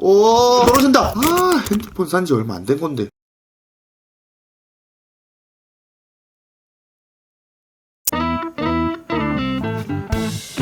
오. 떨어진다. 아 핸드폰 산지 얼마 안 된 건데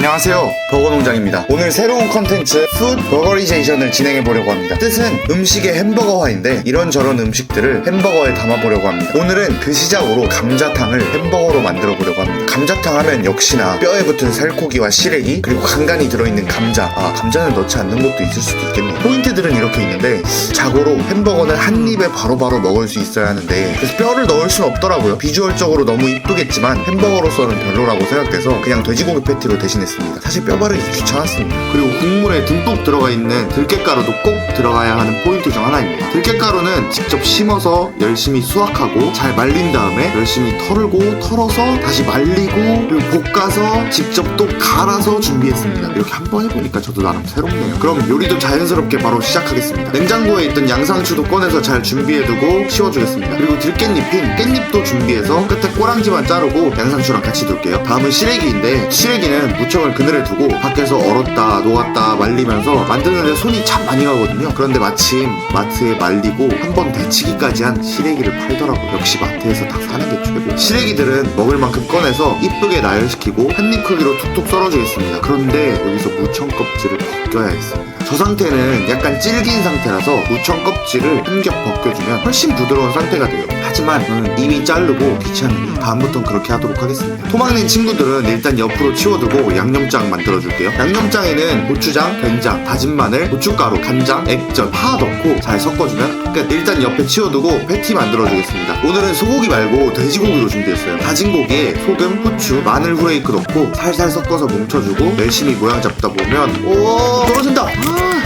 안녕하세요. 버거농장입니다. 오늘 새로운 컨텐츠 푸드 버거리제이션을 진행해 보려고 합니다. 뜻은 음식의 햄버거화인데 이런저런 음식들을 햄버거에 담아보려고 합니다. 오늘은 그 시작으로 감자탕을 햄버거로 만들어 보려고 합니다. 감자탕 하면 역시나 뼈에 붙은 살코기와 시래기 그리고 간간히 들어있는 감자. 아 감자는 넣지 않는 것도 있을 수도 있겠네요 포인트들은 이렇게 있는데 자고로 햄버거는 한 입에 바로바로 먹을 수 있어야 하는데 그래서 뼈를 넣을 수는 없더라고요. 비주얼적으로 너무 이쁘겠지만 햄버거로서는 별로라고 생각돼서 그냥 돼지고기 패티로 대신했 습니다. 사실 뼈 바르기 귀찮았습니다. 그리고 국물에 듬뿍 들어가 있는 들깨가루도 꼭 들어가야 하는 포인트 중 하나입니다. 들깨가루는 직접 심어서 열심히 수확하고 잘 말린 다음에 열심히 털고 털어서 다시 말리고 그리고 볶아서 직접 또 갈아서 준비했습니다. 이렇게 한 번 해보니까 저도 나름 새롭네요. 그럼 요리도 자연스럽게 바로 시작하겠습니다. 냉장고에 있던 양상추도 꺼내서 잘 준비해두고 씌워주겠습니다. 그리고 들깻잎인 깻잎도 준비해서 끝에 꼬랑지만 자르고 양상추랑 같이 둘게요. 다음은 시래기인데 시래기는 무청을 그늘에 두고 밖에서 얼었다 녹았다 말리면서 만드는데 손이 참 많이 가거든요. 그런데 마침 마트에 말리고 한 번 데치기까지 한 시래기를 팔더라고요 역시 마트에서 다 사는 게 최고 시래기들은 먹을 만큼 꺼내서 이쁘게 나열시키고 한 입 크기로 툭툭 썰어주겠습니다. 그런데 여기서 무청 껍질을 벗겨야 했습니다 저 상태는 약간 질긴 상태라서 무청 껍질을 한 겹 벗겨주면 훨씬 부드러운 상태가 돼요. 하지만 저는 이미 자르고 귀찮으니 다음부턴 그렇게 하도록 하겠습니다. 토막낸 친구들은 일단 옆으로 치워두고 양념장 만들어줄게요. 양념장에는 고추장, 된장, 다진 마늘, 고춧가루, 간장, 액젓, 파 넣고 잘 섞어주면 끝. 일단 옆에 치워두고 패티 만들어주겠습니다. 오늘은 소고기 말고 돼지고기로 준비했어요. 다진 고기에 소금, 후추, 마늘 후레이크 넣고 살살 섞어서 뭉쳐주고 열심히 모양 잡다 보면 오 떨어진다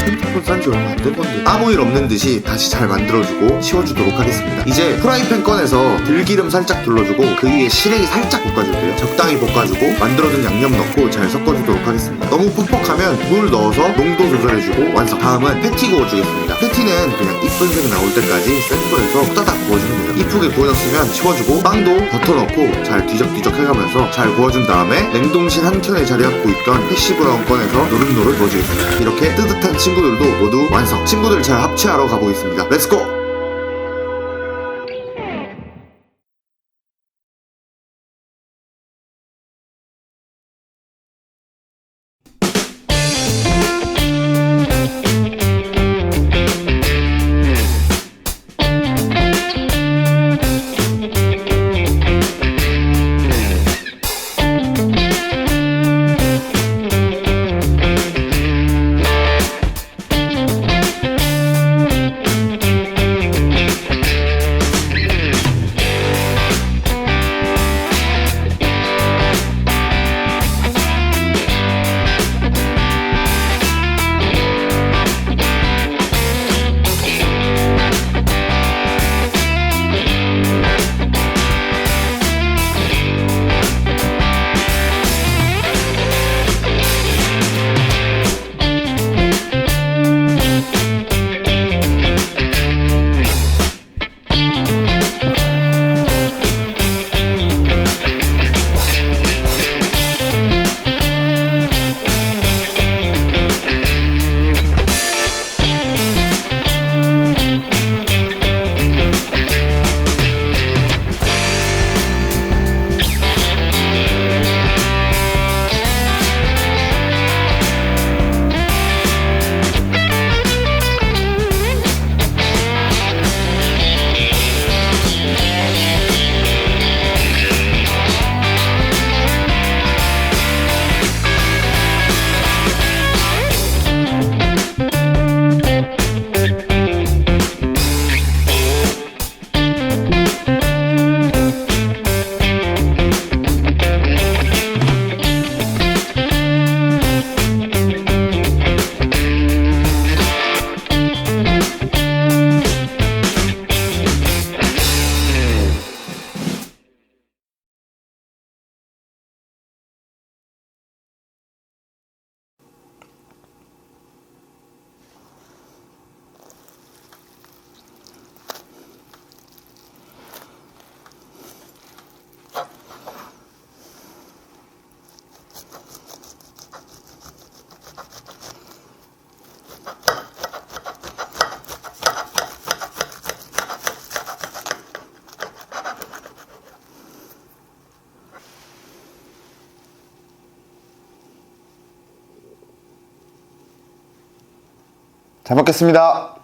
아 핸드폰 산지 얼마 안된 건데 아무 일 없는 듯이 다시 잘 만들어주고 치워주도록 하겠습니다. 이제 프라이팬 꺼내서 들기름 살짝 둘러주고 그 위에 시래기 살짝 볶아줄게요. 적당히 볶아주고 만들어둔 양념 넣고 잘 섞어주도록 하겠습니다. 너무 퍽퍽하면 물 넣어서 농도 조절해주고 완성. 다음은 패티 구워주겠습니다. 패티는 그냥 이쁜 색 나올 때까지 센 불에서 후다닥 구워주면 돼요. 이쁘게 구워졌으면 치워주고 빵도 버터 넣고 잘 뒤적뒤적 해가면서 잘 구워준 다음에 냉동실 한 켠에 자리 잡고 있던 해시 브라운 꺼내서 노릇노릇 구워주겠습니다. 이렇게 뜨뜻한 친구들도 모두 완성 친구들 잘 합체하러 가보겠습니다 렛츠고! 잘 먹겠습니다.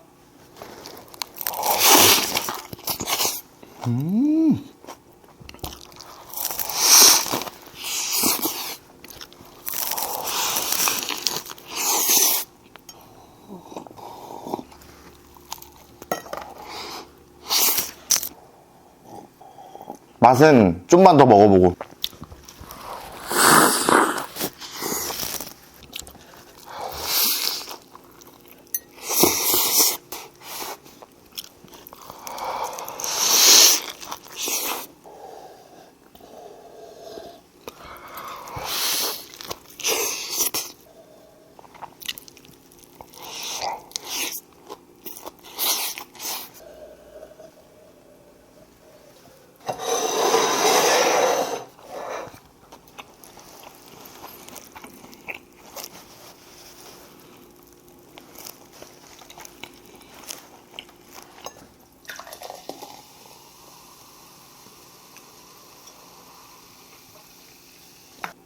맛은 좀만 더 먹어보고.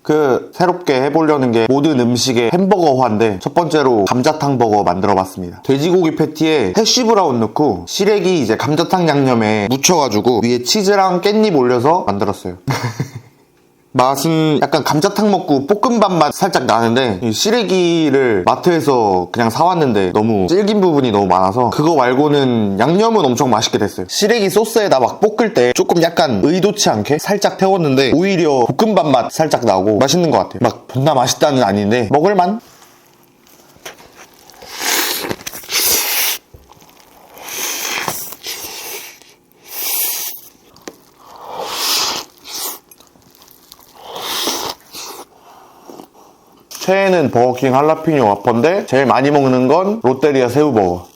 그 새롭게 해보려는 게 모든 음식의 햄버거화인데 첫 번째로 감자탕 버거 만들어봤습니다. 돼지고기 패티에 해쉬 브라운 넣고 시래기 이제 감자탕 양념에 묻혀가지고 위에 치즈랑 깻잎 올려서 만들었어요. 맛은 약간 감자탕 먹고 볶음밥 맛 살짝 나는데 이 시래기를 마트에서 그냥 사왔는데 너무 질긴 부분이 너무 많아서 그거 말고는 양념은 엄청 맛있게 됐어요 시래기 소스에다 막 볶을 때 조금 약간 의도치 않게 살짝 태웠는데 오히려 볶음밥 맛 살짝 나고 맛있는 것 같아요 막 존나 맛있다는 아닌데 먹을만? 최애는 버거킹 할라피뇨 와퍼인데 제일 많이 먹는 건 롯데리아 새우버거